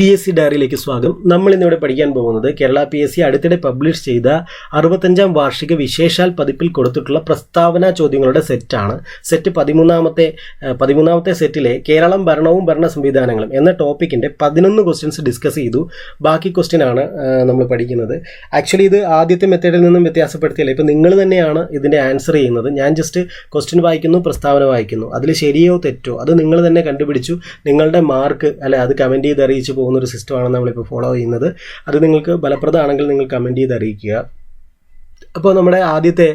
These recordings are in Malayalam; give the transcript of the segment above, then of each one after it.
പി എസ് സി ഡയറിയിലേക്ക് സ്വാഗതം. നമ്മൾ ഇന്നിവിടെ പഠിക്കാൻ പോകുന്നത് കേരള പി എസ് സി അടുത്തിടെ പബ്ലിഷ് ചെയ്ത അറുപത്തഞ്ചാം വാർഷിക വിശേഷാൽ പതിപ്പിൽ കൊടുത്തിട്ടുള്ള പ്രസ്താവന ചോദ്യങ്ങളുടെ സെറ്റാണ് സെറ്റ് പതിമൂന്നാമത്തെ പതിമൂന്നാമത്തെ സെറ്റിലെ കേരളം ഭരണവും ഭരണ സംവിധാനങ്ങളും എന്ന ടോപ്പിക്കിന്റെ പതിനൊന്ന് ക്വസ്റ്റ്യൻസ് ഡിസ്കസ് ചെയ്തു. ബാക്കി ക്വസ്റ്റ്യൻ ആണ് നമ്മൾ പഠിക്കുന്നത്. ആക്ച്വലി ഇത് ആദ്യത്തെ മെത്തേഡിൽ നിന്നും വ്യത്യാസപ്പെടുത്തിയല്ല. ഇപ്പം നിങ്ങൾ തന്നെയാണ് ഇതിന്റെ ആൻസർ ചെയ്യുന്നത്. ഞാൻ ജസ്റ്റ് ക്വസ്റ്റ്യൻ വായിക്കുന്നു പ്രസ്താവന വായിക്കുന്നു. അതിൽ ശരിയോ തെറ്റോ അത് നിങ്ങൾ തന്നെ കണ്ടുപിടിച്ചു. നിങ്ങളുടെ മാർക്ക് അല്ലെ അത് കമന്റ് ചെയ്ത് അറിയിച്ചു പോകുന്ന ഒരു സിസ്റ്റമാണ് നമ്മളിപ്പോൾ ഫോളോ ചെയ്യുന്നത്. അത് നിങ്ങൾക്ക് ഫലപ്രദമാണെങ്കിൽ നിങ്ങൾ കമന്റ് ചെയ്ത് അറിയിക്കുക. അപ്പോൾ നമ്മുടെ ആദ്യത്തെ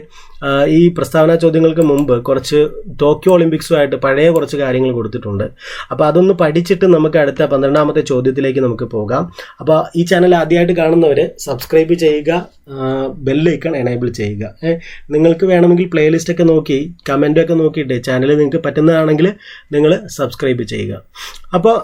ഈ പ്രസ്താവന ചോദ്യങ്ങൾക്ക് മുമ്പ് കുറച്ച് ടോക്കിയോ ഒളിമ്പിക്സുമായിട്ട് പഴയ കുറച്ച് കാര്യങ്ങൾ കൊടുത്തിട്ടുണ്ട്. അപ്പോൾ അതൊന്ന് പഠിച്ചിട്ട് നമുക്ക് അടുത്ത പന്ത്രണ്ടാമത്തെ ചോദ്യത്തിലേക്ക് നമുക്ക് പോകാം. അപ്പോൾ ഈ ചാനൽ ആദ്യമായിട്ട് കാണുന്നവർ സബ്സ്ക്രൈബ് ചെയ്യുക ബെല്ലൈക്കൺ എനേബിൾ ചെയ്യുക. നിങ്ങൾക്ക് വേണമെങ്കിൽ പ്ലേലിസ്റ്റ് ഒക്കെ നോക്കി കമന്റൊക്കെ നോക്കിയിട്ട് ചാനൽ നിങ്ങൾക്ക് പറ്റുന്നതാണെങ്കിൽ നിങ്ങൾ സബ്സ്ക്രൈബ് ചെയ്യുക. അപ്പോൾ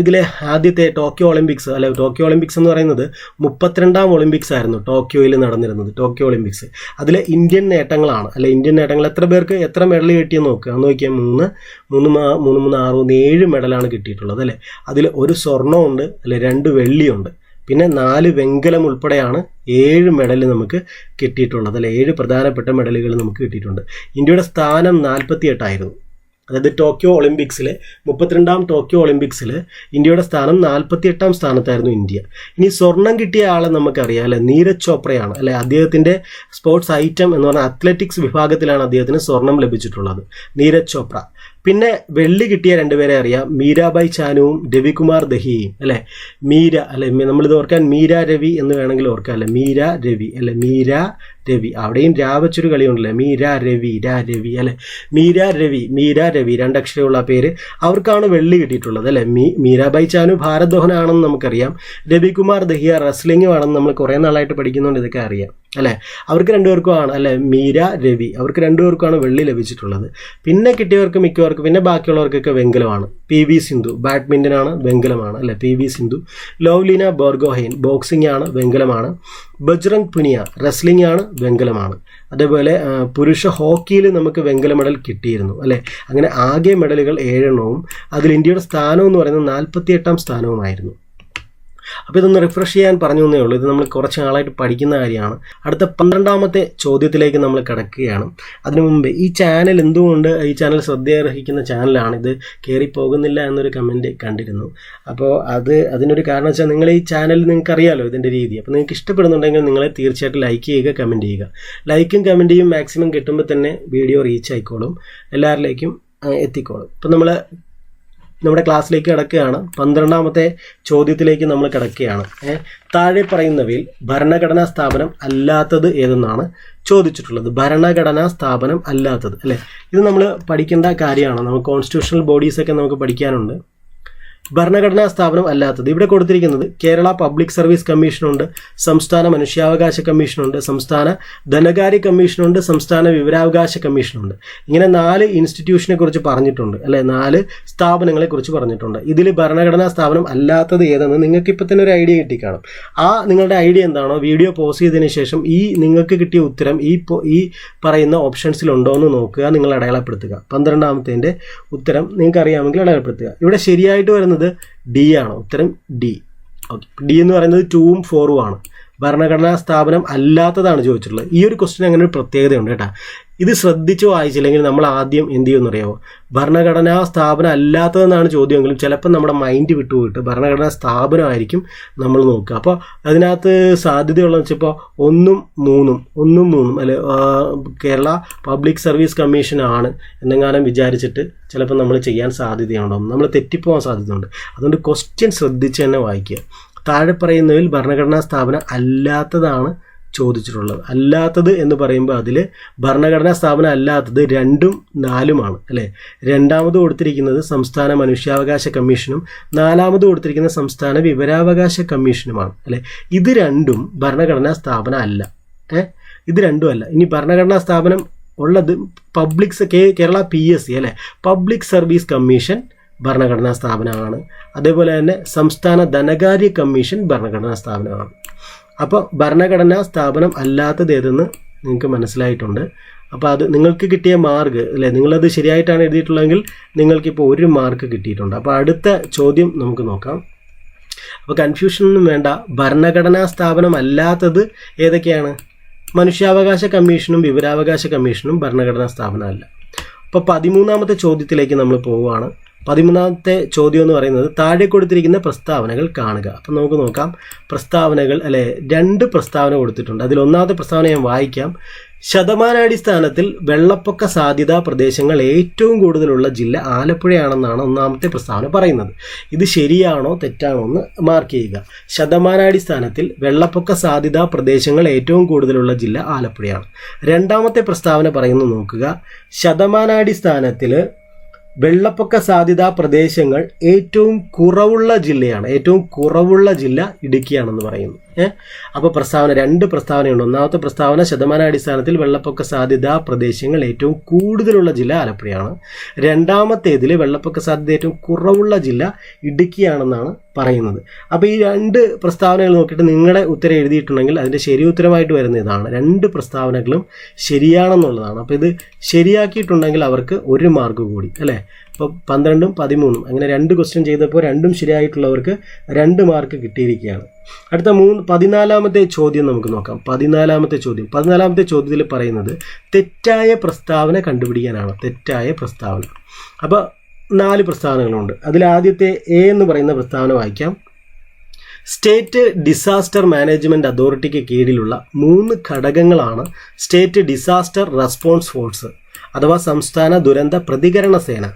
ഇതിലെ ആദ്യത്തെ ടോക്കിയോ ഒളിമ്പിക്സ് അല്ലെ ടോക്കിയോ ഒളിമ്പിക്സ് എന്ന് പറയുന്നത് മുപ്പത്തിരണ്ടാം ഒളിമ്പിക്സ് ആയിരുന്നു ടോക്കിയോയിൽ നടന്നിരുന്നത് ടോക്കിയോ ഒളിമ്പിക്സ്. അതിലെ ഇന്ത്യൻ നേട്ടങ്ങളാണ്. അല്ലെ ഇന്ത്യൻ നേട്ടങ്ങൾ എത്ര പേർക്ക് എത്ര മെഡൽ കിട്ടിയെന്ന് നോക്കുക എന്ന് നോക്കിയാൽ മൂന്ന് മൂന്ന് മൂന്ന് മൂന്ന് ആറ് മൂന്ന് ഏഴ് മെഡലാണ് കിട്ടിയിട്ടുള്ളത് അല്ലേ? അതിൽ ഒരു സ്വർണമുണ്ട് അല്ലെ രണ്ട് വെള്ളിയുണ്ട്. പിന്നെ നാല് വെങ്കലം ഉൾപ്പെടെയാണ് ഏഴ് മെഡൽ നമുക്ക് കിട്ടിയിട്ടുള്ളത് അല്ലെ? ഏഴ് പ്രധാനപ്പെട്ട മെഡലുകൾ നമുക്ക് കിട്ടിയിട്ടുണ്ട്. ഇന്ത്യയുടെ സ്ഥാനം നാൽപ്പത്തി എട്ടായിരുന്നു അതായത് ടോക്കിയോ ഒളിമ്പിക്സിൽ മുപ്പത്തിരണ്ടാം ടോക്കിയോ ഒളിമ്പിക്സിൽ ഇന്ത്യയുടെ സ്ഥാനം നാൽപ്പത്തി എട്ടാം സ്ഥാനത്തായിരുന്നു ഇന്ത്യ. ഇനി സ്വർണം കിട്ടിയ ആളെ നമുക്കറിയാം അല്ലെ? നീരജ് ചോപ്രയാണ് അല്ലെ? അദ്ദേഹത്തിന്റെ സ്പോർട്സ് ഐറ്റം എന്ന് പറഞ്ഞാൽ അത്ലറ്റിക്സ് വിഭാഗത്തിലാണ് അദ്ദേഹത്തിന് സ്വർണം ലഭിച്ചിട്ടുള്ളത് നീരജ് ചോപ്ര. പിന്നെ വെള്ളി കിട്ടിയ രണ്ടുപേരെ അറിയാം മീരാബായ് ചാനുവും രവികുമാർ ദഹിയയും അല്ലേ? മീര അല്ലെ? നമ്മളിത് ഓർക്കാൻ മീര രവി എന്ന് വേണമെങ്കിൽ ഓർക്കാം അല്ലെ? മീര രവി അല്ലെ? മീര രവി. അവിടെയും രാവച്ചൊരു കളിയുണ്ടല്ലേ? മീര രവി രാ രവി അല്ലെ? മീര രവി മീര രവി രണ്ടക്ഷരമുള്ള പേര് അവർക്കാണ് വെള്ളി കിട്ടിയിട്ടുള്ളത് അല്ലെ? മീ മീരാബായ് ചാനു ഭാരദ്വഹനാണെന്ന് നമുക്കറിയാം. രവികുമാർ ദഹിയ റെസ്ലിംഗും ആണെന്ന് നമ്മൾ കുറേ നാളായിട്ട് പഠിക്കുന്നുണ്ട് ഇതൊക്കെ അറിയാം അല്ലെ? അവർക്ക് രണ്ടുപേർക്കും ആണ് അല്ലെ? മീര രവി. അവർക്ക് രണ്ടുപേർക്കുമാണ് വെള്ളി ലഭിച്ചിട്ടുള്ളത്. പിന്നെ കിട്ടിയവർക്ക് മിക്കവർക്ക് പിന്നെ ബാക്കിയുള്ളവർക്കൊക്കെ വെങ്കലമാണ്. പി വി സിന്ധു ബാഡ്മിന്റൺ ആണ് വെങ്കലമാണ് അല്ലെ? P V Sindhu. Lovlina Borgohain boxing ആണ് വെങ്കലമാണ്. ബജ്രംഗ് പുനിയ റെസ്ലിംഗ് ആണ് വെങ്കലമാണ്. അതേപോലെ പുരുഷ ഹോക്കിയിൽ നമുക്ക് വെങ്കല മെഡൽ കിട്ടിയിരുന്നു അല്ലേ? അങ്ങനെ ആകെ മെഡലുകൾ ഏഴെണ്ണവും അതിൽ ഇന്ത്യയുടെ സ്ഥാനം എന്ന് പറയുന്നത് നാൽപ്പത്തി എട്ടാം സ്ഥാനവുമായിരുന്നു. അപ്പോൾ ഇതൊന്ന് റിഫ്രഷ് ചെയ്യാൻ പറഞ്ഞു എന്നേ ഉള്ളൂ. ഇത് നമ്മൾ കുറച്ച് നാളായിട്ട് പഠിക്കുന്ന കാര്യമാണ്. അടുത്ത പന്ത്രണ്ടാമത്തെ ചോദ്യത്തിലേക്ക് നമ്മൾ കിടക്കുകയാണ്. അതിനു മുമ്പ് ഈ ചാനൽ എന്തുകൊണ്ട് ഈ ചാനൽ ശ്രദ്ധയർഹിക്കുന്ന ചാനലാണ് ഇത്? കയറി പോകുന്നില്ല എന്നൊരു കമന്റ് കണ്ടിരുന്നു. അപ്പോൾ അത് അതിനൊരു കാരണം വെച്ചാൽ നിങ്ങൾ ഈ ചാനൽ നിങ്ങൾക്ക് അറിയാലോ ഇതിന്റെ രീതി. അപ്പോൾ നിങ്ങൾക്ക് ഇഷ്ടപ്പെടുന്നുണ്ടെങ്കിൽ നിങ്ങൾ തീർച്ചയായിട്ടും ലൈക്ക് ചെയ്യുക കമന്റ് ചെയ്യുക. ലൈക്കും കമന്റ് ചെയ്യും മാക്സിമം കിട്ടുമ്പോൾ തന്നെ വീഡിയോ റീച്ച് ആയിക്കോളും. എല്ലാവരിലേക്കും എത്തിക്കോളും. ഇപ്പം നമ്മൾ നമ്മുടെ ക്ലാസ്സിലേക്ക് കിടക്കുകയാണ്. പന്ത്രണ്ടാമത്തെ ചോദ്യത്തിലേക്ക് നമ്മൾ കിടക്കുകയാണ്. താഴെ പറയുന്നവയിൽ ഭരണഘടനാ സ്ഥാപനം അല്ലാത്തത് ഏതെന്നാണ് ചോദിച്ചിട്ടുള്ളത്. ഭരണഘടനാ സ്ഥാപനം അല്ലാത്തത് അല്ലേ? ഇത് നമ്മൾ പഠിക്കേണ്ട കാര്യമാണ്. നമുക്ക് കോൺസ്റ്റിറ്റ്യൂഷണൽ ബോഡീസൊക്കെ നമുക്ക് പഠിക്കാനുണ്ട്. ഭരണഘടനാ സ്ഥാപനം അല്ലാത്തത്. ഇവിടെ കൊടുത്തിരിക്കുന്നത് കേരള പബ്ലിക് സർവീസ് കമ്മീഷനുണ്ട് സംസ്ഥാന മനുഷ്യാവകാശ കമ്മീഷനുണ്ട് സംസ്ഥാന ധനകാര്യ കമ്മീഷനുണ്ട് സംസ്ഥാന വിവരാവകാശ കമ്മീഷനുണ്ട്. ഇങ്ങനെ നാല് ഇൻസ്റ്റിറ്റ്യൂഷനെ കുറിച്ച് പറഞ്ഞിട്ടുണ്ട് അല്ലെ? നാല് സ്ഥാപനങ്ങളെ കുറിച്ച് പറഞ്ഞിട്ടുണ്ട്. ഇതിൽ ഭരണഘടനാ സ്ഥാപനം അല്ലാത്തത് ഏതെന്ന് നിങ്ങൾക്ക് ഇപ്പം തന്നെ ഒരു ഐഡിയ കിട്ടിക്കാണും ആ നിങ്ങളുടെ ഐഡിയ എന്താണോ വീഡിയോ പോസ് ചെയ്തതിന് ശേഷം ഈ നിങ്ങൾക്ക് കിട്ടിയ ഉത്തരം ഈ ഈ പറയുന്ന ഓപ്ഷൻസിൽ ഉണ്ടോ എന്ന് നോക്കുക നിങ്ങൾ അടയാളപ്പെടുത്തുക. പന്ത്രണ്ടാമത്തേന്റെ ഉത്തരം നിങ്ങൾക്ക് അറിയാമെങ്കിൽ അടയാളപ്പെടുത്തുക. ഇവിടെ ശരിയായിട്ട് വരുന്നത് ഡി ആണ്? ഉത്തരം ഡി ഓക്കെ ഡി എന്ന് പറയുന്നത് ടൂവും ഫോറും ആണ്. ഭരണഘടനാ സ്ഥാപനം അല്ലാത്തതാണ് ചോദിച്ചിട്ടുള്ളത്. ഈ ഒരു ക്വസ്റ്റ്യൻ അങ്ങനെ ഒരു പ്രത്യേകതയുണ്ട് കേട്ടോ. ഇത് ശ്രദ്ധിച്ച് വായിച്ചില്ലെങ്കിൽ നമ്മൾ ആദ്യം എന്ത് ചെയ്യുമെന്ന് അറിയാമോ ഭരണഘടനാ സ്ഥാപനം അല്ലാത്തതെന്നാണ് ചോദ്യമെങ്കിലും ചിലപ്പോൾ നമ്മുടെ മൈൻഡ് വിട്ടുപോയിട്ട് ഭരണഘടനാ സ്ഥാപനമായിരിക്കും നമ്മൾ നോക്കുക. അപ്പോൾ അതിനകത്ത് സാധ്യതയുള്ളതെന്ന് വെച്ചപ്പോൾ ഒന്നും മൂന്നും ഒന്നും മൂന്നും അല്ലെ കേരള പബ്ലിക് സർവീസ് കമ്മീഷനാണ് എന്നെങ്ങാനും വിചാരിച്ചിട്ട് ചിലപ്പോൾ നമ്മൾ ചെയ്യാൻ സാധ്യതയുണ്ടാവും നമ്മൾ തെറ്റിപ്പോകാൻ സാധ്യതയുണ്ട്. അതുകൊണ്ട് ക്വസ്റ്റ്യൻ ശ്രദ്ധിച്ച് തന്നെ വായിക്കുക. താഴെ പറയുന്നതിൽ ഭരണഘടനാ സ്ഥാപനം അല്ലാത്തതാണ് ചോദിച്ചിട്ടുള്ളത്. അല്ലാത്തത് എന്ന് പറയുമ്പോൾ അതിൽ ഭരണഘടനാ സ്ഥാപനം അല്ലാത്തത് രണ്ടും നാലുമാണ് അല്ലേ? രണ്ടാമത് കൊടുത്തിരിക്കുന്നത് സംസ്ഥാന മനുഷ്യാവകാശ കമ്മീഷനും നാലാമത് കൊടുത്തിരിക്കുന്ന സംസ്ഥാന വിവരാവകാശ കമ്മീഷനുമാണ് അല്ലേ? ഇത് രണ്ടും ഭരണഘടനാ സ്ഥാപനം അല്ല ഏ? ഇത് രണ്ടും അല്ല. ഇനി ഭരണഘടനാ സ്ഥാപനം ഉള്ളത് public Kerala P S C അല്ലേ? പബ്ലിക് സർവീസ് കമ്മീഷൻ ഭരണഘടനാ സ്ഥാപനമാണ് അതേപോലെ തന്നെ സംസ്ഥാന ധനകാര്യ കമ്മീഷൻ ഭരണഘടനാ സ്ഥാപനമാണ്. അപ്പോൾ ഭരണഘടനാ സ്ഥാപനം അല്ലാത്തത് ഏതെന്ന് നിങ്ങൾക്ക് മനസ്സിലായിട്ടുണ്ട്. അപ്പോൾ അത് നിങ്ങൾക്ക് കിട്ടിയ മാർക്ക് അല്ലേ? നിങ്ങളത് ശരിയായിട്ടാണ് എഴുതിയിട്ടുള്ളതെങ്കിൽ നിങ്ങൾക്കിപ്പോൾ ഒരു മാർക്ക് കിട്ടിയിട്ടുണ്ട്. അപ്പോൾ അടുത്ത ചോദ്യം നമുക്ക് നോക്കാം. അപ്പോൾ കൺഫ്യൂഷനൊന്നും വേണ്ട. ഭരണഘടനാ സ്ഥാപനം അല്ലാത്തത് ഏതൊക്കെയാണ്? മനുഷ്യാവകാശ കമ്മീഷനും വിവരാവകാശ കമ്മീഷനും ഭരണഘടനാ സ്ഥാപനമല്ല. അപ്പോൾ പതിമൂന്നാമത്തെ ചോദ്യത്തിലേക്ക് നമ്മൾ പോവുകയാണ്. പതിമൂന്നാമത്തെ ചോദ്യം എന്ന് പറയുന്നത് താഴെ കൊടുത്തിരിക്കുന്ന പ്രസ്താവനകൾ കാണുക. അപ്പം നമുക്ക് നോക്കാം. പ്രസ്താവനകൾ അല്ലെ രണ്ട് പ്രസ്താവന കൊടുത്തിട്ടുണ്ട്. അതിൽ ഒന്നാമത്തെ പ്രസ്താവന ഞാൻ വായിക്കാം. ശതമാനാടിസ്ഥാനത്തിൽ വെള്ളപ്പൊക്ക സാധ്യതാ പ്രദേശങ്ങൾ ഏറ്റവും കൂടുതലുള്ള ജില്ല ആലപ്പുഴയാണെന്നാണ് ഒന്നാമത്തെ പ്രസ്താവന പറയുന്നത്. ഇത് ശരിയാണോ തെറ്റാണോ എന്ന് മാർക്ക് ചെയ്യുക. ശതമാനാടിസ്ഥാനത്തിൽ വെള്ളപ്പൊക്ക സാധ്യതാ പ്രദേശങ്ങൾ ഏറ്റവും കൂടുതലുള്ള ജില്ല ആലപ്പുഴയാണ്. രണ്ടാമത്തെ പ്രസ്താവന പറയുന്നത് നോക്കുക. ശതമാനാടിസ്ഥാനത്തിൽ വെള്ളപ്പൊക്ക സാധ്യതാ പ്രദേശങ്ങൾ ഏറ്റവും കുറവുള്ള ജില്ലയാണ് ഏറ്റവും കുറവുള്ള ജില്ല ഇടുക്കിയാണെന്ന് പറയുന്നു. അപ്പോൾ പ്രസ്താവന രണ്ട് പ്രസ്താവനയുണ്ട്. ഒന്നാമത്തെ പ്രസ്താവന ശതമാനാടിസ്ഥാനത്തിൽ വെള്ളപ്പൊക്ക സാധ്യതാ പ്രദേശങ്ങൾ ഏറ്റവും കൂടുതലുള്ള ജില്ല ആലപ്പുഴയാണ്. രണ്ടാമത്തേതിൽ വെള്ളപ്പൊക്ക സാധ്യത ഏറ്റവും കുറവുള്ള ജില്ല ഇടുക്കിയാണെന്നാണ് പറയുന്നത്. അപ്പോൾ ഈ രണ്ട് പ്രസ്താവനകൾ നോക്കിയിട്ട് നിങ്ങളുടെ ഉത്തരം എഴുതിയിട്ടുണ്ടെങ്കിൽ അതിന്റെ ശരി ഉത്തരമായിട്ട് വരുന്ന ഇതാണ്. രണ്ട് പ്രസ്താവനകളും ശരിയാണെന്നുള്ളതാണ്. അപ്പോൾ ഇത് ശരിയാക്കിയിട്ടുണ്ടെങ്കിൽ അവർക്ക് ഒരു മാർക്ക് കൂടി അല്ലേ? അപ്പോൾ പന്ത്രണ്ടും പതിമൂന്നും അങ്ങനെ രണ്ട് ക്വസ്റ്റ്യൻ ചെയ്തപ്പോൾ രണ്ടും ശരിയായിട്ടുള്ളവർക്ക് രണ്ട് മാർക്ക് കിട്ടിയിരിക്കുകയാണ്. അടുത്ത മൂന്ന് പതിനാലാമത്തെ ചോദ്യം നമുക്ക് നോക്കാം. പതിനാലാമത്തെ ചോദ്യം. പതിനാലാമത്തെ ചോദ്യത്തിൽ പറയുന്നത് തെറ്റായ പ്രസ്താവന കണ്ടുപിടിക്കാനാണ്. തെറ്റായ പ്രസ്താവന. അപ്പോൾ നാല് പ്രസ്താവനകളുണ്ട്. അതിൽ ആദ്യത്തെ എ എന്ന് പറയുന്ന പ്രസ്താവന വായിക്കാം. സ്റ്റേറ്റ് ഡിസാസ്റ്റർ മാനേജ്മെന്റ് അതോറിറ്റിക്ക് കീഴിലുള്ള മൂന്ന് ഘടകങ്ങളാണ് സ്റ്റേറ്റ് ഡിസാസ്റ്റർ റെസ്പോൺസ് ഫോഴ്സ് അഥവാ സംസ്ഥാന ദുരന്ത പ്രതികരണ സേന.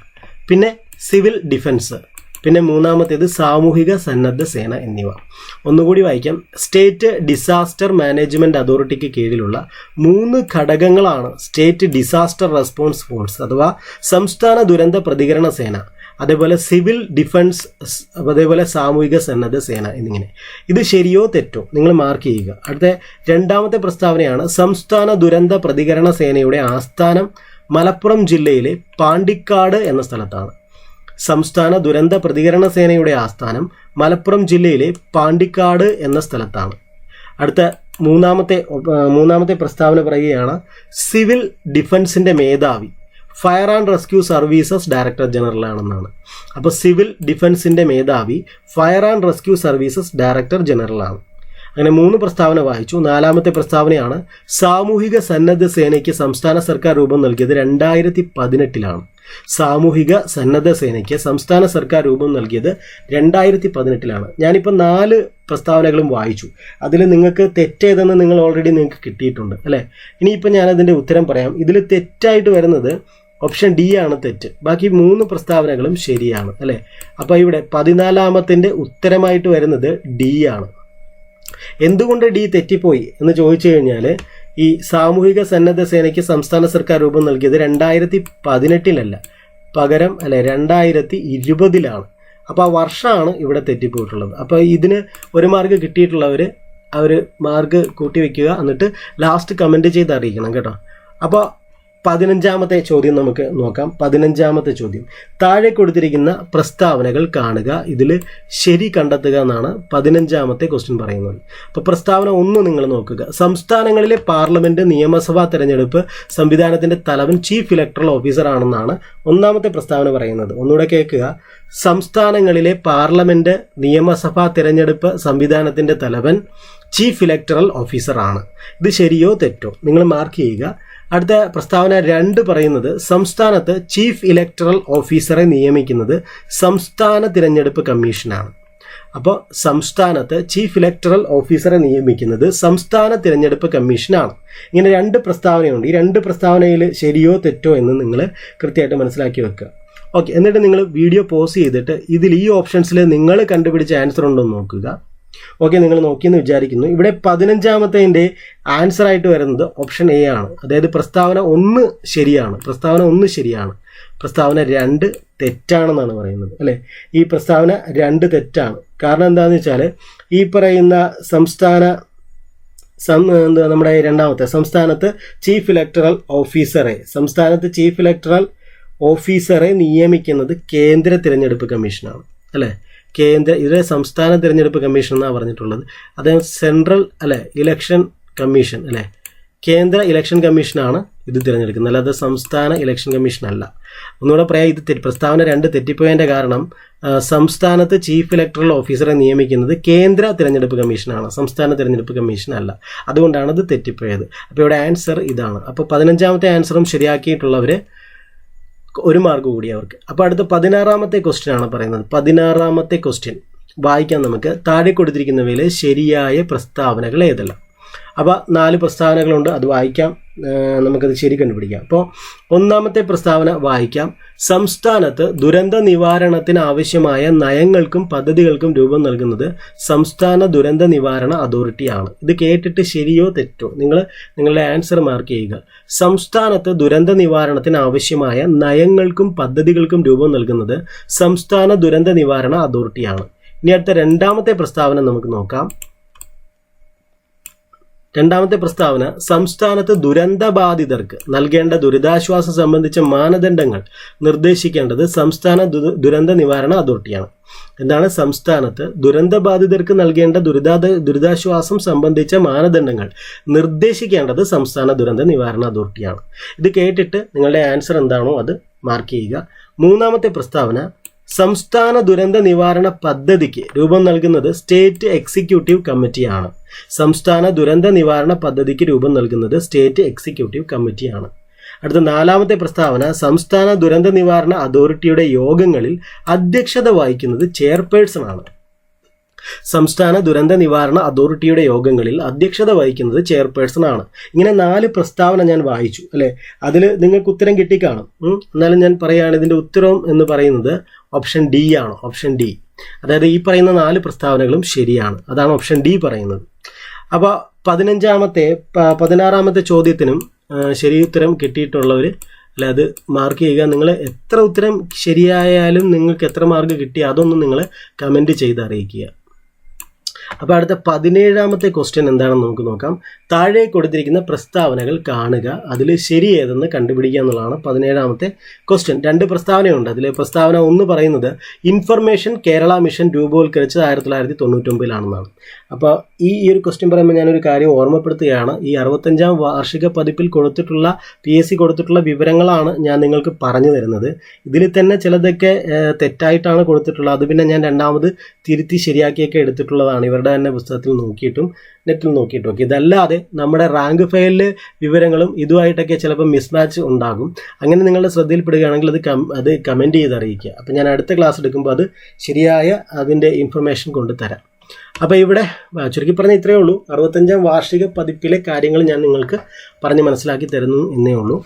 പിന്നെ സിവിൽ ഡിഫൻസ് പിന്നെ മൂന്നാമത്തേത് സാമൂഹിക സന്നദ്ധ സേന എന്നിവ. ഒന്നുകൂടി വായിക്കാം. സ്റ്റേറ്റ് ഡിസാസ്റ്റർ മാനേജ്മെന്റ് അതോറിറ്റിക്ക് കീഴിലുള്ള മൂന്ന് ഘടകങ്ങളാണ് സ്റ്റേറ്റ് ഡിസാസ്റ്റർ റെസ്പോൺസ് ഫോഴ്സ് അഥവാ സംസ്ഥാന ദുരന്ത പ്രതികരണ സേന അതേപോലെ സിവിൽ ഡിഫൻസ് അതേപോലെ സാമൂഹിക സന്നദ്ധ സേന എന്നിങ്ങനെ. ഇത് ശരിയോ തെറ്റോ നിങ്ങൾ മാർക്ക് ചെയ്യുക. അടുത്ത രണ്ടാമത്തെ പ്രസ്താവനയാണ് സംസ്ഥാന ദുരന്ത പ്രതികരണ സേനയുടെ ആസ്ഥാനം മലപ്പുറം ജില്ലയിലെ പാണ്ടിക്കാട് എന്ന സ്ഥലത്താണ്. സംസ്ഥാന ദുരന്ത പ്രതികരണ സേനയുടെ ആസ്ഥാനം മലപ്പുറം ജില്ലയിലെ പാണ്ടിക്കാട് എന്ന സ്ഥലത്താണ്. അടുത്ത മൂന്നാമത്തെ മൂന്നാമത്തെ പ്രസ്താവന പറയുകയാണ് സിവിൽ ഡിഫൻസിന്റെ മേധാവി fire and rescue services director general ആണെന്നാണ് അപ്പോൾ സിവിൽ ഡിഫൻസിന്റെ മേധാവി fire and rescue services director general ആണ് അങ്ങനെ മൂന്ന് പ്രസ്താവന വായിച്ചു. നാലാമത്തെ പ്രസ്താവനയാണ് സാമൂഹിക സന്നദ്ധ സേനയ്ക്ക് സംസ്ഥാന സർക്കാർ രൂപം നൽകിയത് രണ്ടായിരത്തി പതിനെട്ടിലാണ് സാമൂഹിക സന്നദ്ധ സേനയ്ക്ക് സംസ്ഥാന സർക്കാർ രൂപം നൽകിയത് രണ്ടായിരത്തി പതിനെട്ടിലാണ് ഞാനിപ്പോൾ നാല് പ്രസ്താവനകളും വായിച്ചു. അതിൽ നിങ്ങൾക്ക് തെറ്റേതെന്ന് നിങ്ങൾ ഓൾറെഡി നിങ്ങൾക്ക് കിട്ടിയിട്ടുണ്ട് അല്ലേ? ഇനിയിപ്പോൾ ഞാനതിന്റെ ഉത്തരം പറയാം. ഇതിൽ തെറ്റായിട്ട് വരുന്നത് ഓപ്ഷൻ ഡി ആണ് തെറ്റ്. ബാക്കി മൂന്ന് പ്രസ്താവനകളും ശരിയാണ് അല്ലേ? അപ്പോൾ ഇവിടെ പതിനാലാമത്തിന്റെ ഉത്തരമായിട്ട് വരുന്നത് ഡി ആണ്. എന്തുകൊണ്ട് ഡി തെറ്റിപ്പോയി എന്ന് ചോദിച്ചു കഴിഞ്ഞാൽ ഈ സാമൂഹിക സന്നദ്ധ സേനയ്ക്ക് സംസ്ഥാന സർക്കാർ രൂപം നൽകിയത് രണ്ടായിരത്തി പതിനെട്ടിലല്ല. പകരം അല്ലെ രണ്ടായിരത്തി ഇരുപതിലാണ്. അപ്പോൾ ആ വർഷമാണ് ഇവിടെ തെറ്റിപ്പോയിട്ടുള്ളത്. അപ്പോൾ ഇതിന് ഒരു മാർക്ക് കിട്ടിയിട്ടുള്ളവർ അവർ മാർക്ക് കൂട്ടി വെക്കുക എന്നിട്ട് ലാസ്റ്റ് കമന്റ് ചെയ്ത് അറിയിക്കണം കേട്ടോ. അപ്പോൾ പതിനഞ്ചാമത്തെ ചോദ്യം നമുക്ക് നോക്കാം. പതിനഞ്ചാമത്തെ ചോദ്യം. താഴെ കൊടുത്തിരിക്കുന്ന പ്രസ്താവനകൾ കാണുക. ഇതിൽ ശരി കണ്ടെത്തുക എന്നാണ് പതിനഞ്ചാമത്തെ ക്വസ്റ്റ്യൻ പറയുന്നത്. അപ്പോൾ പ്രസ്താവന ഒന്ന് നിങ്ങൾ നോക്കുക. സംസ്ഥാനങ്ങളിലെ പാർലമെന്റ് നിയമസഭാ തെരഞ്ഞെടുപ്പ് സംവിധാനത്തിന്റെ തലവൻ ചീഫ് ഇലക്ട്രൽ ഓഫീസർ ആണെന്നാണ് ഒന്നാമത്തെ പ്രസ്താവന പറയുന്നത്. ഒന്നുകൂടെ കേൾക്കുക. സംസ്ഥാനങ്ങളിലെ പാർലമെന്റ് നിയമസഭാ തെരഞ്ഞെടുപ്പ് സംവിധാനത്തിന്റെ തലവൻ ചീഫ് ഇലക്ടറൽ ഓഫീസറാണ് ഇത് ശരിയോ തെറ്റോ? നിങ്ങൾ മാർക്ക് ചെയ്യുക. അടുത്ത പ്രസ്താവന രണ്ട് പറയുന്നത് സംസ്ഥാനത്ത് ചീഫ് ഇലക്ടറൽ ഓഫീസറെ നിയമിക്കുന്നത് സംസ്ഥാന തിരഞ്ഞെടുപ്പ് കമ്മീഷനാണ്. അപ്പോൾ സംസ്ഥാനത്ത് ചീഫ് ഇലക്ടറൽ ഓഫീസറെ നിയമിക്കുന്നത് സംസ്ഥാന തിരഞ്ഞെടുപ്പ് കമ്മീഷനാണ്. ഇങ്ങനെ രണ്ട് പ്രസ്താവനയുണ്ട്. ഈ രണ്ട് പ്രസ്താവനയിൽ ശരിയോ തെറ്റോ എന്ന് നിങ്ങൾ കൃത്യമായിട്ട് മനസ്സിലാക്കി വെക്കുക. ഓക്കെ എന്നിട്ട് നിങ്ങൾ വീഡിയോ പോസ് ചെയ്തിട്ട് ഇതിൽ ഈ ഓപ്ഷൻസിൽ നിങ്ങൾ കണ്ടുപിടിച്ച ആൻസർ ഉണ്ടോ എന്ന് നോക്കുക. ഓക്കെ നിങ്ങൾ നോക്കിയെന്ന് വിചാരിക്കുന്നു. ഇവിടെ പതിനഞ്ചാമത്തതിന്റെ ആൻസർ ആയിട്ട് വരുന്നത് ഓപ്ഷൻ എ ആണ്. അതായത് പ്രസ്താവന ഒന്ന് ശരിയാണ്. പ്രസ്താവന ഒന്ന് ശരിയാണ്. പ്രസ്താവന രണ്ട് തെറ്റാണെന്നാണ് പറയുന്നത് അല്ലേ? ഈ പ്രസ്താവന രണ്ട് തെറ്റാണ്. കാരണം എന്താണെന്ന് വെച്ചാൽ ഈ പറയുന്ന സംസ്ഥാന സം നമ്മുടെ രണ്ടാമത്തെ സംസ്ഥാനത്ത് ചീഫ് ഇലക്ടറൽ ഓഫീസറെ സംസ്ഥാനത്ത് ചീഫ് ഇലക്ടറൽ ഓഫീസറെ നിയമിക്കുന്നത് കേന്ദ്ര തിരഞ്ഞെടുപ്പ് കമ്മീഷനാണ് അല്ലേ? കേന്ദ്ര ഇതിലെ സംസ്ഥാന തിരഞ്ഞെടുപ്പ് കമ്മീഷൻ എന്നാണ് പറഞ്ഞിട്ടുള്ളത്. അദ്ദേഹം സെൻട്രൽ അല്ലെ ഇലക്ഷൻ കമ്മീഷൻ അല്ലേ കേന്ദ്ര ഇലക്ഷൻ കമ്മീഷനാണ് ഇത് തിരഞ്ഞെടുക്കുന്നത്. അല്ലാതെ സംസ്ഥാന ഇലക്ഷൻ കമ്മീഷൻ അല്ല. ഒന്നുകൂടെ പറയാം ഇത് തെറ്റ് പ്രസ്താവന രണ്ട് തെറ്റിപ്പോയതിന്റെ കാരണം സംസ്ഥാനത്ത് ചീഫ് ഇലക്ടറൽ ഓഫീസറെ നിയമിക്കുന്നത് കേന്ദ്ര തിരഞ്ഞെടുപ്പ് കമ്മീഷനാണ് സംസ്ഥാന തിരഞ്ഞെടുപ്പ് കമ്മീഷൻ അല്ല. അതുകൊണ്ടാണ് ഇത് തെറ്റിപ്പോയത്. അപ്പോൾ ഇവിടെ ആൻസർ ഇതാണ്. അപ്പോൾ പതിനഞ്ചാമത്തെ ആൻസറും ശരിയാക്കിയിട്ടുള്ളവർ ഒരു മാർക്ക് കൂടി അവർക്ക്. അപ്പോൾ അടുത്ത പതിനാറാമത്തെ ക്വസ്റ്റ്യൻ ആണ് പറയുന്നത്. പതിനാറാമത്തെ ക്വസ്റ്റ്യൻ വായിക്കാൻ നമുക്ക്. താഴെ കൊടുത്തിരിക്കുന്നവയിൽ ശരിയായ പ്രസ്താവനകൾ ഏതെല്ലാം? അപ്പോൾ നാല് പ്രസ്താവനകളുണ്ട്. അത് വായിക്കാം. നമുക്കത് ശരി കണ്ടുപിടിക്കാം. അപ്പോൾ ഒന്നാമത്തെ പ്രസ്താവന വായിക്കാം. സംസ്ഥാനത്ത് ദുരന്ത നിവാരണത്തിന് ആവശ്യമായ നയങ്ങൾക്കും പദ്ധതികൾക്കും രൂപം നൽകുന്നത് സംസ്ഥാന ദുരന്ത നിവാരണ അതോറിറ്റിയാണ് ഇത് കേട്ടിട്ട് ശരിയോ തെറ്റോ? നിങ്ങൾ നിങ്ങളുടെ ആൻസർ മാർക്ക് ചെയ്യുക. സംസ്ഥാനത്ത് ദുരന്ത നിവാരണത്തിന് ആവശ്യമായ നയങ്ങൾക്കും പദ്ധതികൾക്കും രൂപം നൽകുന്നത് സംസ്ഥാന ദുരന്ത നിവാരണ അതോറിറ്റിയാണ് ഇനി അടുത്ത രണ്ടാമത്തെ പ്രസ്താവന നമുക്ക് നോക്കാം. രണ്ടാമത്തെ പ്രസ്താവന സംസ്ഥാനത്ത് ദുരന്തബാധിതർക്ക് നൽകേണ്ട ദുരിതാശ്വാസം സംബന്ധിച്ച മാനദണ്ഡങ്ങൾ നിർദ്ദേശിക്കേണ്ടത് സംസ്ഥാന ദുരന്ത നിവാരണ അതോറിറ്റിയാണ്. എന്താണ്? സംസ്ഥാനത്ത് ദുരന്തബാധിതർക്ക് നൽകേണ്ട ദുരിതാ ദുരിതാശ്വാസം സംബന്ധിച്ച മാനദണ്ഡങ്ങൾ നിർദ്ദേശിക്കേണ്ടത് സംസ്ഥാന ദുരന്ത നിവാരണ അതോറിറ്റിയാണ്. ഇത് കേട്ടിട്ട് നിങ്ങളുടെ ആൻസർ എന്താണോ അത് മാർക്ക് ചെയ്യുക. മൂന്നാമത്തെ പ്രസ്താവന സംസ്ഥാന ദുരന്ത നിവാരണ പദ്ധതിക്ക് രൂപം നൽകുന്നത് സ്റ്റേറ്റ് എക്സിക്യൂട്ടീവ് കമ്മിറ്റിയാണ്. സംസ്ഥാന ദുരന്ത നിവാരണ പദ്ധതിക്ക് രൂപം നൽകുന്നത് സ്റ്റേറ്റ് എക്സിക്യൂട്ടീവ് കമ്മിറ്റിയാണ്. അടുത്ത നാലാമത്തെ പ്രസ്താവന സംസ്ഥാന ദുരന്ത നിവാരണ അതോറിറ്റിയുടെ യോഗങ്ങളിൽ അധ്യക്ഷത വഹിക്കുന്നത് ചെയർപേഴ്സൺ ആണ് സംസ്ഥാന ദുരന്ത നിവാരണ അതോറിറ്റിയുടെ യോഗങ്ങളിൽ അധ്യക്ഷത വഹിക്കുന്നത് ചെയർപേഴ്സൺ ആണ്. ഇങ്ങനെ നാല് പ്രസ്താവന ഞാൻ വായിച്ചു അല്ലെ? അതിൽ നിങ്ങൾക്ക് ഉത്തരം കിട്ടിക്കാണും. എന്നാലും ഞാൻ പറയുകയാണ് ഇതിന്റെ ഉത്തരം എന്ന് പറയുന്നത് ഓപ്ഷൻ ഡി ആണ്? Option D. അതായത് ഈ പറയുന്ന നാല് പ്രസ്താവനകളും ശരിയാണ്. അതാണ് ഓപ്ഷൻ ഡി പറയുന്നത്. അപ്പോൾ പതിനഞ്ചാമത്തെ പതിനാറാമത്തെ ചോദ്യത്തിനും ശരി ഉത്തരം കിട്ടിയിട്ടുള്ളവർ അല്ല അത് മാർക്ക് ചെയ്യുക. നിങ്ങൾ എത്ര ഉത്തരം ശരിയായാലും നിങ്ങൾക്ക് എത്ര മാർക്ക് കിട്ടി അതൊന്നും നിങ്ങൾ കമന്റ് ചെയ്ത് അറിയിക്കുക. അപ്പോൾ അടുത്ത പതിനേഴാമത്തെ ക്വസ്റ്റ്യൻ എന്താണെന്ന് നമുക്ക് നോക്കാം. താഴെ കൊടുത്തിരിക്കുന്ന പ്രസ്താവനകൾ കാണുക. അതിൽ ശരി ഏതെന്ന് കണ്ടുപിടിക്കുക എന്നുള്ളതാണ് പതിനേഴാമത്തെ ക്വസ്റ്റ്യൻ രണ്ട് പ്രസ്താവനയുണ്ട്. അതിൽ പ്രസ്താവന ഒന്ന് പറയുന്നത് ഇൻഫർമേഷൻ കേരള മിഷൻ രൂപവത്കരിച്ചത് ആയിരത്തി തൊള്ളായിരത്തി തൊണ്ണൂറ്റൊമ്പതിലാണെന്നാണ് അപ്പോൾ ഈ ഈ ഒരു ക്വസ്റ്റ്യൻ പറയുമ്പോൾ ഞാനൊരു കാര്യം ഓർമ്മപ്പെടുത്തുകയാണ്. ഈ അറുപത്തഞ്ചാം വാർഷിക പതിപ്പിൽ കൊടുത്തിട്ടുള്ള പി എസ് സി കൊടുത്തിട്ടുള്ള വിവരങ്ങളാണ് ഞാൻ നിങ്ങൾക്ക് പറഞ്ഞു തരുന്നത്. ഇതിൽ തന്നെ ചിലതൊക്കെ തെറ്റായിട്ടാണ് കൊടുത്തിട്ടുള്ളത്. അത് പിന്നെ ഞാൻ രണ്ടാമത് തിരുത്തി ശരിയാക്കിയൊക്കെ എടുത്തിട്ടുള്ളതാണ്. ഇവരുടെ തന്നെ പുസ്തകത്തിൽ നോക്കിയിട്ടും നെറ്റിൽ നോക്കിയിട്ടും ഒക്കെ. ഇതല്ലാതെ നമ്മുടെ റാങ്ക് ഫയലിലെ വിവരങ്ങളും ഇതുമായിട്ടൊക്കെ ചിലപ്പോൾ മിസ്മാച്ച് ഉണ്ടാകും. അങ്ങനെ നിങ്ങളുടെ ശ്രദ്ധയിൽപ്പെടുകയാണെങ്കിൽ അത് കം അത് കമന്റ് ചെയ്ത് അറിയിക്കുക അപ്പോൾ ഞാൻ അടുത്ത ക്ലാസ് എടുക്കുമ്പോൾ അത് ശരിയായ അതിന്റെ ഇൻഫർമേഷൻ കൊണ്ട് തരാം. അപ്പോൾ ഇവിടെ ചുരുക്കി പറഞ്ഞ ഇത്രയേ ഉള്ളൂ. അറുപത്തഞ്ചാം വാർഷിക പതിപ്പിലെ കാര്യങ്ങൾ ഞാൻ നിങ്ങൾക്ക് പറഞ്ഞ് മനസ്സിലാക്കി തരുന്നു എന്നേ ഉള്ളൂ.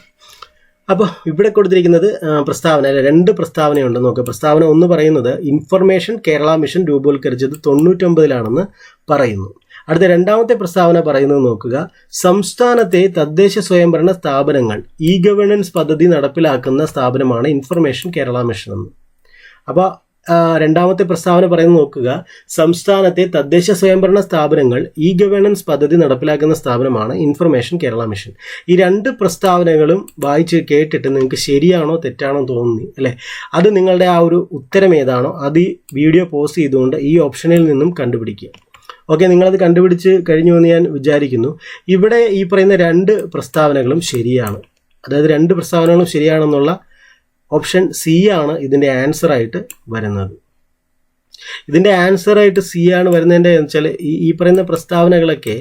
അപ്പോൾ ഇവിടെ കൊടുത്തിരിക്കുന്നത് പ്രസ്താവന അല്ലെ രണ്ട് പ്രസ്താവനയുണ്ട് നോക്ക്. പ്രസ്താവന ഒന്ന് പറയുന്നത് ഇൻഫർമേഷൻ കേരള മിഷൻ രൂപവൽക്കരിച്ചത് തൊണ്ണൂറ്റൊമ്പതിലാണെന്ന് പറയുന്നു. അടുത്ത രണ്ടാമത്തെ പ്രസ്താവന പറയുന്നത് നോക്കുക സംസ്ഥാനത്തെ തദ്ദേശ സ്വയംഭരണ സ്ഥാപനങ്ങൾ ഇ ഗവേണൻസ് പദ്ധതി നടപ്പിലാക്കുന്ന സ്ഥാപനമാണ് ഇൻഫർമേഷൻ കേരള മിഷൻ എന്ന്. അപ്പോൾ രണ്ടാമത്തെ പ്രസ്താവന പറയുന്നത് നോക്കുക. സംസ്ഥാനത്തെ തദ്ദേശ സ്വയംഭരണ സ്ഥാപനങ്ങൾ ഇ ഗവേണൻസ് പദ്ധതി നടപ്പിലാക്കുന്ന സ്ഥാപനമാണ് ഇൻഫർമേഷൻ കേരള മിഷൻ ഈ രണ്ട് പ്രസ്താവനകളും വായിച്ച് കേട്ടിട്ട് നിങ്ങൾക്ക് ശരിയാണോ തെറ്റാണോ തോന്നി അല്ലേ? അത് നിങ്ങളുടെ ആ ഒരു ഉത്തരം ഏതാണോ അത് ഈ വീഡിയോ പോസ്റ്റ് ചെയ്തുകൊണ്ട് ഈ ഓപ്ഷനിൽ നിന്നും കണ്ടുപിടിക്കുക. ഓക്കെ നിങ്ങളത് കണ്ടുപിടിച്ച് കഴിഞ്ഞു എന്ന് ഞാൻ വിചാരിക്കുന്നു. ഇവിടെ ഈ പറയുന്ന രണ്ട് പ്രസ്താവനകളും ശരിയാണ്. അതായത് രണ്ട് പ്രസ്താവനകളും ശരിയാണെന്നുള്ള ഓപ്ഷൻ സി ആണ് ഇതിന്റെ ആൻസർ ആയിട്ട് വരുന്നത്. ഇതിന്റെ ആൻസർ ആയിട്ട് സി ആണ് വരുന്നതിന്റെ വെച്ചാൽ ഈ ഈ പറയുന്ന പ്രസ്താവനകളൊക്കെ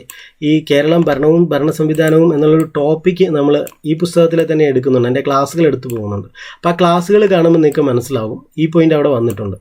ഈ കേരളം ഭരണവും ഭരണ സംവിധാനവും എന്നുള്ളൊരു ടോപ്പിക്ക് നമ്മൾ ഈ പുസ്തകത്തിൽ തന്നെ എടുക്കുന്നുണ്ട്. എന്റെ ക്ലാസ്സുകൾ എടുത്തു പോകുന്നുണ്ട്. അപ്പോൾ ആ ക്ലാസ്സുകൾ കാണുമ്പോൾ നിങ്ങൾക്ക് മനസ്സിലാവും. ഈ പോയിന്റ് അവിടെ വന്നിട്ടുണ്ട്.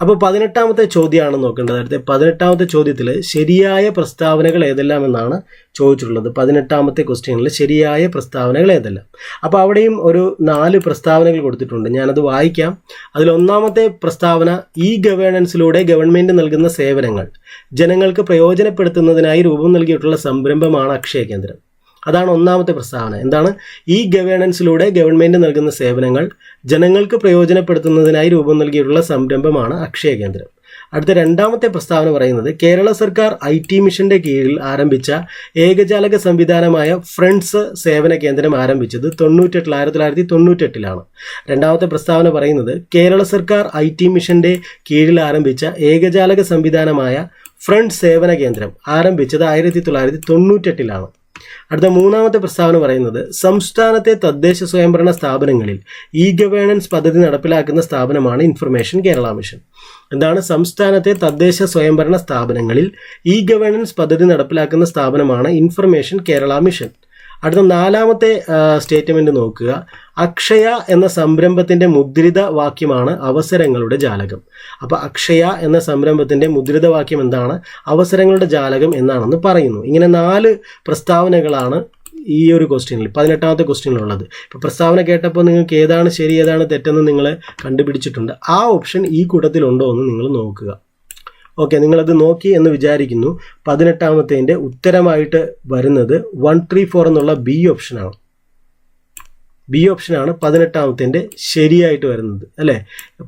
അപ്പോൾ പതിനെട്ടാമത്തെ ചോദ്യമാണ് നോക്കേണ്ടത്. അടുത്ത പതിനെട്ടാമത്തെ ചോദ്യത്തിൽ ശരിയായ പ്രസ്താവനകൾ ഏതെല്ലാം എന്നാണ് ചോദിച്ചിട്ടുള്ളത്. പതിനെട്ടാമത്തെ ക്വസ്റ്റ്യനിൽ ശരിയായ പ്രസ്താവനകൾ ഏതെല്ലാം? അപ്പോൾ അവിടെയും ഒരു നാല് പ്രസ്താവനകൾ കൊടുത്തിട്ടുണ്ട്. ഞാനത് വായിക്കാം. അതിലൊന്നാമത്തെ പ്രസ്താവന ഇ ഗവേണൻസിലൂടെ ഗവൺമെന്റ് നൽകുന്ന സേവനങ്ങൾ. ജനങ്ങൾക്ക് പ്രയോജനപ്പെടുത്തുന്നതിനായി രൂപം നൽകിയിട്ടുള്ള സംരംഭമാണ് അക്ഷയ കേന്ദ്രം അതാണ് ഒന്നാമത്തെ പ്രസ്താവന. എന്താണ്? ഈ ഗവേണൻസിലൂടെ ഗവൺമെന്റ് നൽകുന്ന സേവനങ്ങൾ ജനങ്ങൾക്ക് പ്രയോജനപ്പെടുത്തുന്നതിനായി രൂപം നൽകിയിട്ടുള്ള സംരംഭമാണ് അക്ഷയ കേന്ദ്രം. അടുത്ത രണ്ടാമത്തെ പ്രസ്താവന പറയുന്നത് കേരള സർക്കാർ ഐ ടി മിഷന്റെ കീഴിൽ ആരംഭിച്ച ഏകജാലക സംവിധാനമായ ഫ്രണ്ട്സ് സേവന കേന്ദ്രം ആരംഭിച്ചത് തൊണ്ണൂറ്റെട്ടിൽ ആയിരത്തി തൊള്ളായിരത്തി തൊണ്ണൂറ്റെട്ടിലാണ് രണ്ടാമത്തെ പ്രസ്താവന പറയുന്നത് കേരള സർക്കാർ ഐ ടി മിഷന്റെ കീഴിൽ ആരംഭിച്ച ഏകജാലക സംവിധാനമായ ഫ്രണ്ട് സേവന കേന്ദ്രം ആരംഭിച്ചത് ആയിരത്തി തൊള്ളായിരത്തി തൊണ്ണൂറ്റെട്ടിലാണ് അടുത്ത മൂന്നാമത്തെ പ്രസ്താവന പറയുന്നത് സംസ്ഥാനത്തെ തദ്ദേശ സ്വയംഭരണ സ്ഥാപനങ്ങളിൽ ഇ ഗവേണൻസ് പദ്ധതി നടപ്പിലാക്കുന്ന സ്ഥാപനമാണ് ഇൻഫർമേഷൻ കേരള മിഷൻ. എന്താണ്? സംസ്ഥാനത്തെ തദ്ദേശ സ്വയംഭരണ സ്ഥാപനങ്ങളിൽ ഇ ഗവേണൻസ് പദ്ധതി നടപ്പിലാക്കുന്ന സ്ഥാപനമാണ് ഇൻഫർമേഷൻ കേരള മിഷൻ. അടുത്ത നാലാമത്തെ സ്റ്റേറ്റ്മെന്റ് നോക്കുക. അക്ഷയ എന്ന സംരംഭത്തിന്റെ മുദ്രിത വാക്യമാണ് അവസരങ്ങളുടെ ജാലകം. അപ്പോൾ അക്ഷയ എന്ന സംരംഭത്തിന്റെ മുദ്രിത വാക്യം എന്താണ്? അവസരങ്ങളുടെ ജാലകം എന്നാണെന്ന് പറയുന്നു. ഇങ്ങനെ നാല് പ്രസ്താവനകളാണ് ഈ ഒരു ക്വസ്റ്റ്യനിൽ പതിനെട്ടാമത്തെ ക്വസ്റ്റ്യനിലുള്ളത് ഇപ്പോൾ പ്രസ്താവന കേട്ടപ്പോൾ നിങ്ങൾക്ക് ഏതാണ് ശരി ഏതാണ് തെറ്റെന്ന് നിങ്ങൾ കണ്ടുപിടിച്ചിട്ടുണ്ട്. ആ ഓപ്ഷൻ ഈ കൂട്ടത്തിലുണ്ടോ എന്ന് നിങ്ങൾ നോക്കുക. ഓക്കെ നിങ്ങളത് നോക്കി എന്ന് വിചാരിക്കുന്നു. പതിനെട്ടാമത്തേന്റെ ഉത്തരമായിട്ട് വരുന്നത് വൺ ത്രീ ഫോർ എന്നുള്ള ബി ഓപ്ഷനാണ് ബി ഓപ്ഷനാണ് പതിനെട്ടാമത്തിന്റെ ശരിയായിട്ട് വരുന്നത് അല്ലേ?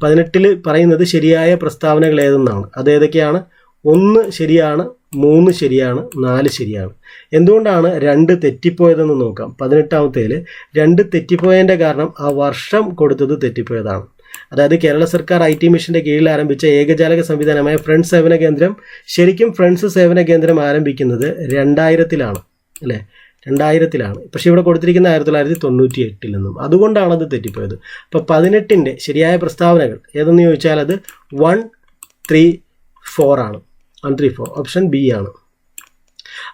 പതിനെട്ടിൽ പറയുന്നത് ശരിയായ പ്രസ്താവനകൾ ഏതെന്നാണ്? അത് ഏതൊക്കെയാണ്? ഒന്ന് ശരിയാണ് മൂന്ന് ശരിയാണ് നാല് ശരിയാണ്. എന്തുകൊണ്ടാണ് രണ്ട് തെറ്റിപ്പോയതെന്ന് നോക്കാം. പതിനെട്ടാമത്തേൽ രണ്ട് തെറ്റിപ്പോയതിന്റെ കാരണം ആ വർഷം കൊടുത്തത് തെറ്റിപ്പോയതാണ്. അതായത് കേരള സർക്കാർ ഐ ടി മിഷന്റെ കീഴിൽ ആരംഭിച്ച ഏകജാലക സംവിധാനമായ ഫ്രണ്ട് സേവന കേന്ദ്രം ശരിക്കും ഫ്രണ്ട്സ് സേവന കേന്ദ്രം ആരംഭിക്കുന്നത് രണ്ടായിരത്തിലാണ് അല്ലേ? രണ്ടായിരത്തിലാണ്. പക്ഷേ ഇവിടെ കൊടുത്തിരിക്കുന്ന ആയിരത്തി തൊള്ളായിരത്തി തൊണ്ണൂറ്റി എട്ടിൽ നിന്നും. അതുകൊണ്ടാണ് അത് തെറ്റിപ്പോയത്. അപ്പോൾ പതിനെട്ടിന്റെ ശരിയായ പ്രസ്താവനകൾ ഏതെന്ന് ചോദിച്ചാൽ അത് വൺ ത്രീ ഫോർ ആണ്. One three four option B ആണ്.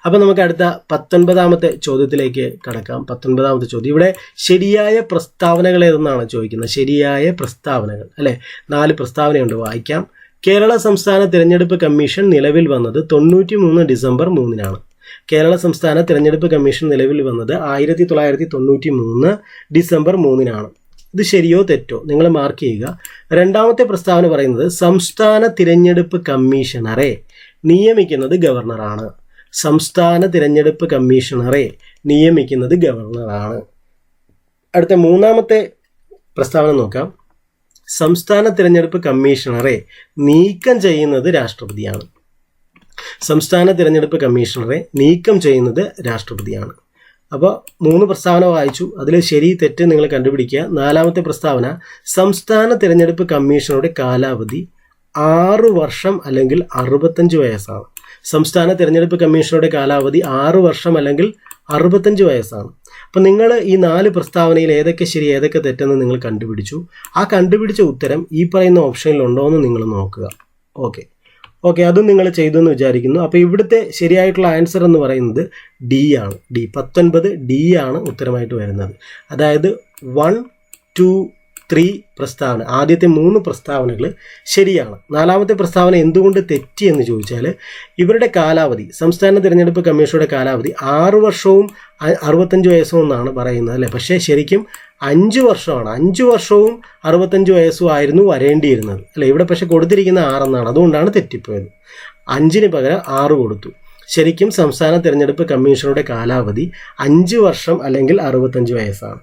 അപ്പോൾ നമുക്ക് അടുത്ത പത്തൊൻപതാമത്തെ ചോദ്യത്തിലേക്ക് കടക്കാം. പത്തൊൻപതാമത്തെ ചോദ്യം. ഇവിടെ ശരിയായ പ്രസ്താവനകൾ ഏതെന്നാണ് ചോദിക്കുന്നത്? ശരിയായ പ്രസ്താവനകൾ. അല്ലേ? നാല് പ്രസ്താവനയുണ്ട്. വായിക്കാം. കേരള സംസ്ഥാന തിരഞ്ഞെടുപ്പ് കമ്മീഷൻ നിലവിൽ വന്നത് തൊണ്ണൂറ്റി മൂന്ന് ഡിസംബർ മൂന്നിനാണ്. കേരള സംസ്ഥാന തിരഞ്ഞെടുപ്പ് കമ്മീഷൻ നിലവിൽ വന്നത് ആയിരത്തി തൊള്ളായിരത്തി തൊണ്ണൂറ്റി മൂന്ന് ഡിസംബർ മൂന്നിനാണ്. ഇത് ശരിയോ തെറ്റോ? നിങ്ങൾ മാർക്ക് ചെയ്യുക. രണ്ടാമത്തെ പ്രസ്താവന പറയുന്നത് സംസ്ഥാന തിരഞ്ഞെടുപ്പ് കമ്മീഷണറെ നിയമിക്കുന്നത് ഗവർണറാണ്. സംസ്ഥാന തിരഞ്ഞെടുപ്പ് കമ്മീഷണറെ നിയമിക്കുന്നത് ഗവർണറാണ്. അടുത്ത മൂന്നാമത്തെ പ്രസ്താവന നോക്കാം. സംസ്ഥാന തിരഞ്ഞെടുപ്പ് കമ്മീഷണറെ നീക്കം ചെയ്യുന്നത് രാഷ്ട്രപതിയാണ്. സംസ്ഥാന തിരഞ്ഞെടുപ്പ് കമ്മീഷണറെ നീക്കം ചെയ്യുന്നത് രാഷ്ട്രപതിയാണ്. അപ്പോൾ മൂന്ന് പ്രസ്താവന വായിച്ചു. അതിൽ ശരി തെറ്റ് നിങ്ങൾ കണ്ടുപിടിക്കുക. നാലാമത്തെ പ്രസ്താവന സംസ്ഥാന തിരഞ്ഞെടുപ്പ് കമ്മീഷണറുടെ കാലാവധി ആറ് വർഷം അല്ലെങ്കിൽ അറുപത്തഞ്ച് വയസ്സാണ്. സംസ്ഥാന തിരഞ്ഞെടുപ്പ് കമ്മീഷണറുടെ കാലാവധി ആറ് വർഷം അല്ലെങ്കിൽ അറുപത്തഞ്ച് വയസ്സാണ്. അപ്പം നിങ്ങൾ ഈ നാല് പ്രസ്താവനയിൽ ഏതൊക്കെ ശരി ഏതൊക്കെ തെറ്റെന്ന് നിങ്ങൾ കണ്ടുപിടിച്ചു. ആ കണ്ടുപിടിച്ച ഉത്തരം ഈ പറയുന്ന ഓപ്ഷനിലുണ്ടോ എന്ന് നിങ്ങൾ നോക്കുക. ഓക്കെ. ഓക്കെ അതും നിങ്ങൾ ചെയ്തു എന്ന് വിചാരിക്കുന്നു. അപ്പോൾ ഇവിടുത്തെ ശരിയായിട്ടുള്ള ആൻസർ എന്ന് പറയുന്നത് ഡി ആണ്. ഡി പത്തൊൻപത് ഡി ആണ് ഉത്തരമായിട്ട് വരുന്നത്. അതായത് വൺ ടു ത്രീ പ്രസ്താവന ആദ്യത്തെ മൂന്ന് പ്രസ്താവനകൾ ശരിയാണ്. നാലാമത്തെ പ്രസ്താവന എന്തുകൊണ്ട് തെറ്റി എന്ന് ചോദിച്ചാൽ ഇവരുടെ കാലാവധി സംസ്ഥാന തിരഞ്ഞെടുപ്പ് കമ്മീഷനുടെ കാലാവധി ആറ് വർഷവും അറുപത്തഞ്ച് വയസ്സും എന്നാണ് പറയുന്നത് അല്ലേ? പക്ഷേ ശരിക്കും അഞ്ച് വർഷമാണ്. അഞ്ച് വർഷവും അറുപത്തഞ്ച് വയസ്സും ആയിരുന്നു വരേണ്ടിയിരുന്നത് അല്ലേ? ഇവിടെ പക്ഷെ കൊടുത്തിരിക്കുന്ന ആറെന്നാണ് അതുകൊണ്ടാണ് തെറ്റിപ്പോയത്. അഞ്ചിന് പകരം ആറ് കൊടുത്തു. ശരിക്കും സംസ്ഥാന തിരഞ്ഞെടുപ്പ് കമ്മീഷനുടെ കാലാവധി അഞ്ച് വർഷം അല്ലെങ്കിൽ അറുപത്തഞ്ച് വയസ്സാണ്.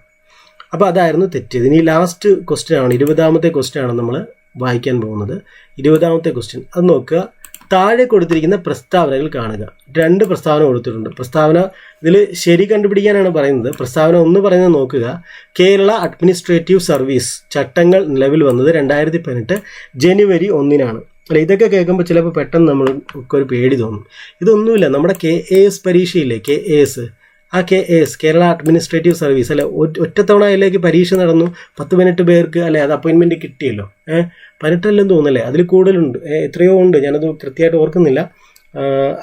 അപ്പോൾ അതായിരുന്നു തെറ്റ് ഇനി ലാസ്റ്റ് ക്വസ്റ്റ്യൻ ആണ്. ഇരുപതാമത്തെ ക്വസ്റ്റ്യൻ ആണ് നമ്മൾ വായിക്കാൻ പോകുന്നത്. ഇരുപതാമത്തെ ക്വസ്റ്റ്യൻ അത് നോക്കുക. താഴെ കൊടുത്തിരിക്കുന്ന പ്രസ്താവനകൾ കാണുക. രണ്ട് പ്രസ്താവന കൊടുത്തിട്ടുണ്ട്. പ്രസ്താവന ഇതിൽ ശരി കണ്ടുപിടിക്കാനാണ് പറയുന്നത്. പ്രസ്താവന ഒന്ന് പറയുന്നത് നോക്കുക. കേരള അഡ്മിനിസ്ട്രേറ്റീവ് സർവീസ് ചട്ടങ്ങൾ നിലവിൽ വന്നത് രണ്ടായിരത്തി പതിനെട്ട് ജനുവരി ഒന്നിനാണ്. അല്ല ഇതൊക്കെ കേൾക്കുമ്പോൾ ചിലപ്പോൾ പെട്ടെന്ന് നമ്മൾ ഒക്കെ ഒരു പേടി തോന്നും. ഇതൊന്നുമില്ല. നമ്മുടെ K A S പരീക്ഷയില്ലേ? K A S. ആ K S Kerala administrative service അല്ലെ? ഒറ്റത്തവണ അതിലേക്ക് പരീക്ഷ നടന്നു പത്ത് പതിനെട്ട് പേർക്ക് അല്ലെ അത് അപ്പോയിൻമെന്റ് കിട്ടിയല്ലോ. ഏഹ് പതിനെട്ടല്ലെന്ന് തോന്നല്ലേ അതിൽ കൂടുതലുണ്ട്. എത്രയോ ഉണ്ട്. ഞാനത് കൃത്യമായിട്ട് ഓർക്കുന്നില്ല.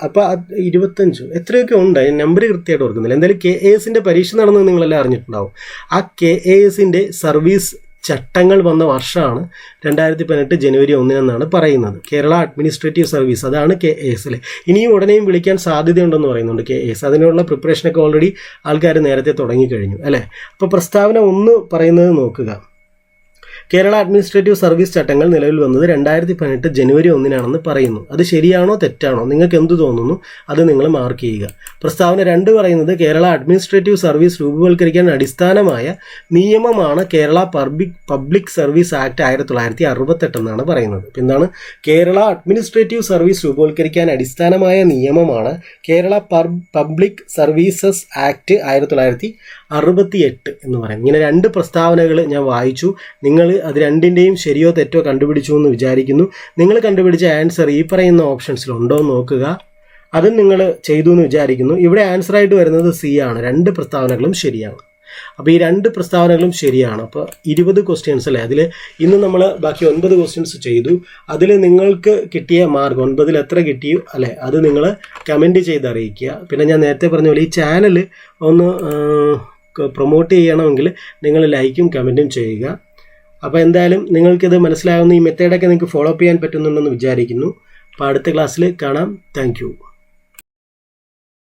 അപ്പോൾ ഇരുപത്തഞ്ച്. എത്രയൊക്കെ ഉണ്ട്? അതിന് നമ്പർ കൃത്യമായിട്ട് ഓർക്കുന്നില്ല. എന്തായാലും കെ എ എസിന്റെ പരീക്ഷ നടന്നത് നിങ്ങളെല്ലാം അറിഞ്ഞിട്ടുണ്ടാവും. ആ കെ എ എസിന്റെ സർവീസ് ചട്ടങ്ങൾ വന്ന വർഷമാണ് രണ്ടായിരത്തി പതിനെട്ട് ജനുവരി ഒന്നിനെന്നാണ് പറയുന്നത്. കേരള അഡ്മിനിസ്ട്രേറ്റീവ് സർവീസ് അതാണ് കെ എ എസ് അല്ലേ ഇനിയും ഉടനെയും വിളിക്കാൻ സാധ്യതയുണ്ടെന്ന് പറയുന്നുണ്ട് കെ എസ്. അതിനുള്ള പ്രിപ്പറേഷനൊക്കെ ഓൾറെഡി ആൾക്കാർ നേരത്തെ തുടങ്ങിക്കഴിഞ്ഞു അല്ലേ? അപ്പോൾ പ്രസ്താവന ഒന്ന് പറയുന്നത് നോക്കുക. കേരള അഡ്മിനിസ്ട്രേറ്റീവ് സർവീസ് ചട്ടങ്ങൾ നിലവിൽ വന്നത് രണ്ടായിരത്തി പതിനെട്ട് ജനുവരി ഒന്നിനാണെന്ന് പറയുന്നു. അത് ശരിയാണോ തെറ്റാണോ? നിങ്ങൾക്ക് എന്ത് തോന്നുന്നു? അത് നിങ്ങൾ മാർക്ക് ചെയ്യുക. പ്രസ്താവന രണ്ട് പറയുന്നത് കേരള അഡ്മിനിസ്ട്രേറ്റീവ് സർവീസ് രൂപവൽക്കരിക്കാൻ അടിസ്ഥാനമായ നിയമമാണ് Kerala public public service act ആയിരത്തി തൊള്ളായിരത്തി അറുപത്തെട്ട് എന്നാണ് പറയുന്നത്. എന്താണ്? കേരള അഡ്മിനിസ്ട്രേറ്റീവ് സർവീസ് രൂപവൽക്കരിക്കാൻ അടിസ്ഥാനമായ നിയമമാണ് കേരള പബ്ലിക് സർവീസസ് ആക്ട് ആയിരത്തി തൊള്ളായിരത്തി അറുപത്തി എട്ട് എന്ന് പറയുന്നത് ഇങ്ങനെ രണ്ട് പ്രസ്താവനകൾ ഞാൻ വായിച്ചു. നിങ്ങൾ അത് രണ്ടിന്റെയും ശരിയോ തെറ്റോ കണ്ടുപിടിച്ചു എന്ന് വിചാരിക്കുന്നു. നിങ്ങൾ കണ്ടുപിടിച്ച ആൻസർ ഈ പറയുന്ന ഓപ്ഷൻസിൽ ഉണ്ടോ എന്ന് നോക്കുക. അതും നിങ്ങൾ ചെയ്തു എന്ന് വിചാരിക്കുന്നു. ഇവിടെ ആൻസർ ആയിട്ട് വരുന്നത് സി ആണ്. രണ്ട് പ്രസ്താവനകളും ശരിയാണ്. അപ്പോൾ ഈ രണ്ട് പ്രസ്താവനകളും ശരിയാണ്. അപ്പോൾ ഇരുപത് ക്വസ്റ്റ്യൻസ് അല്ലേ? അതിൽ ഇന്ന് നമ്മൾ ബാക്കി ഒൻപത് ക്വസ്റ്റ്യൻസ് ചെയ്തു. അതിൽ നിങ്ങൾക്ക് കിട്ടിയ മാർക്ക് ഒൻപതിൽ എത്ര കിട്ടിയോ അല്ലേ? അത് നിങ്ങൾ കമന്റ് ചെയ്ത് അറിയിക്കുക പിന്നെ ഞാൻ നേരത്തെ പറഞ്ഞ പോലെ ഈ ചാനൽ ഒന്ന് പ്രൊമോട്ട് ചെയ്യണമെങ്കിൽ നിങ്ങൾ ലൈക്കും കമന്റും ചെയ്യുക. അപ്പോൾ എന്തായാലും നിങ്ങൾക്കിത് മനസ്സിലാകുന്ന ഈ മെത്തേഡൊക്കെ നിങ്ങൾക്ക് ഫോളോ അപ്പ് ചെയ്യാൻ പറ്റുന്നുണ്ടെന്ന് വിചാരിക്കുന്നു. അപ്പോൾ അടുത്ത ക്ലാസ്സിൽ കാണാം. താങ്ക്